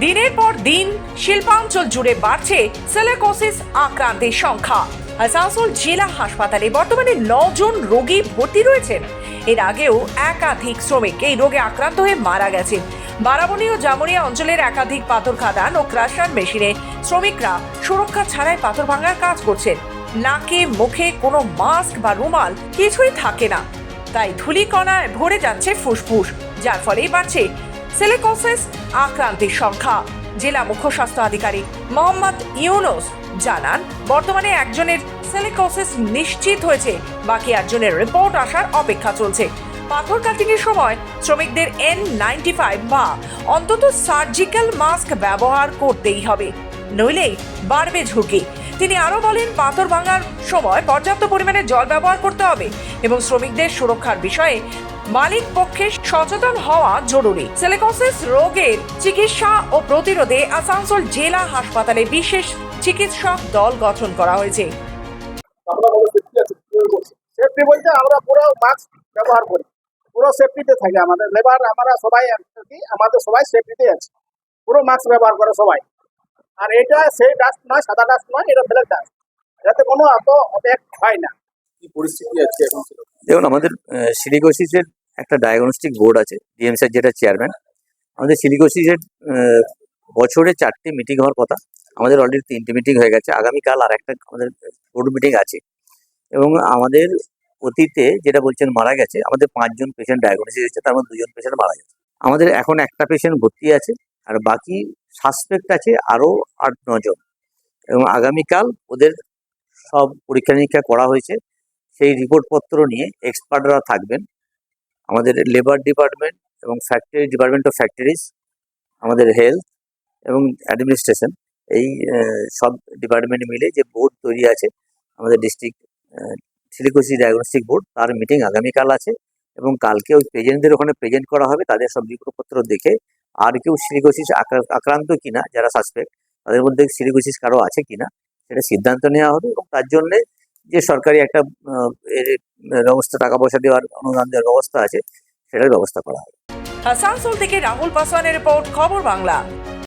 দিনের পর দিন শিল্পাঞ্চল জুড়ে বাড়ছে সেলেকোসিস আক্রান্তের সংখ্যা। আসানসোল জেলা হাসপাতালে বর্তমানে নজন রোগী ভর্তি রয়েছেন। এর আগেও একাধিক শ্রমিক এই রোগে আক্রান্ত হয়ে মারা গেছেন। বারাবণী ও জামুরিয়া অঞ্চলের একাধিক পাথর খাদান ও ক্রাশার মেশিনে শ্রমিকরা সুরক্ষা ছাড়াই পাথর ভাঙার কাজ করছেন। নাকে, মুখে কোনো মাস্ক বা রুমাল কিছুই থাকে না। তাই ধূলিকণায় ভরে যাচ্ছে ফুসফুস, যার ফলেই বাড়ছে সিলিকোসিস আক্রান্তের সংখ্যা জেলা মুখ্য স্বাস্থ্য আধিকারিক মোহাম্মদ ইউনুস জানান, বর্তমানে একজনের সিলিকোসিস নিশ্চিত হয়েছে, বাকি একজনের রিপোর্ট আসার অপেক্ষা চলছে। পাথর কাটিংয়ের সময় শ্রমিকদের এন নাইনটি ফাইভ বা অন্তত সার্জিক্যাল মাস্ক ব্যবহার করতেই হবে নইলেই বাড়বে ঝুঁকি। তিনি আরও বলেন, পাথর ভাঙার সময় পর্যাপ্ত পরিমাণে জল ব্যবহার করতে হবে এবং শ্রমিকদের সুরক্ষার বিষয়ে মালিক পক্ষে সচেতন হওয়া জরুরি। সেলেকোসিস রোগের চিকিৎসা ও প্রতিরোধে আসানসোল জেলা হাসপাতালে বিশেষ চিকিৎসক দল গঠন করা হয়েছে। সেফটি বলতে আমরা পুরো মাস্ক ব্যবহার করি। পুরো সেফটিতে থাকে আমাদের। লেবার আমরা সবাই আমাদের সবাই সেফটিতে আছে। পুরো মাস্ক ব্যবহার করে সবাই। আর এটা সেই ডাস্ট নয় সাদা ডাস্ট নয় এটা ব্ল্যাক ডাস্ট যাতে কোনো এত এফেক্ট হয় না। কি পরিস্থিতি আছে এখন? দেখুন আমাদের সিলিকোসিসের একটা ডায়াগনস্টিক বোর্ড আছে ডিএমসের যেটা চেয়ারম্যান আমাদের সিলিকোসিসের বছরে চারটে মিটিং হওয়ার কথা, আমাদের অলরেডি তিনটে মিটিং হয়ে গেছে, আগামীকাল আর একটা আমাদের বোর্ড মিটিং আছে। এবং আমাদের অতীতে যেটা বলছেন মারা গেছে, আমাদের পাঁচজন পেশেন্ট ডায়াগনোসিস হয়েছে, তার মধ্যে দুজন পেশেন্ট মারা গেছে। আমাদের এখন একটা পেশেন্ট ভর্তি আছে, আর বাকি সাসপেক্ট আছে আরও আট নজন এবং আগামীকাল ওদের সব পরীক্ষা নিরীক্ষা করা হয়েছে, সেই রিপোর্টপত্র নিয়ে এক্সপার্টরা থাকবেন আমাদের লেবার ডিপার্টমেন্ট এবং ফ্যাক্টরি ডিপার্টমেন্ট অফ ফ্যাক্টরিজ আমাদের হেলথ এবং অ্যাডমিনিস্ট্রেশন এই সব ডিপার্টমেন্ট মিলে যে বোর্ড তৈরি আছে, আমাদের ডিস্ট্রিক্ট সিলিকোসি ডায়াগনস্টিক বোর্ড তার মিটিং আগামীকাল আছে এবং কালকে ওই প্রেজেন্টদের ওখানে প্রেজেন্ট করা হবে, তাদের সব রিপোর্টপত্র দেখে আর কেউ সিলিকোসিস আক্রান্ত কিনা, যারা সাসপেক্ট তাদের মধ্যে সিলিকোসিস কারও আছে কিনা, সেটা সিদ্ধান্ত নেওয়া হবে এবং তার জন্যে যে সরকারি একটা ব্যবস্থা টাকা পয়সা দেওয়ার অনুদান দেওয়ার ব্যবস্থা আছে সেটার ব্যবস্থা করা হবে আসানসোল থেকে রাহুল পাসওয়ানের রিপোর্ট, খবর বাংলা।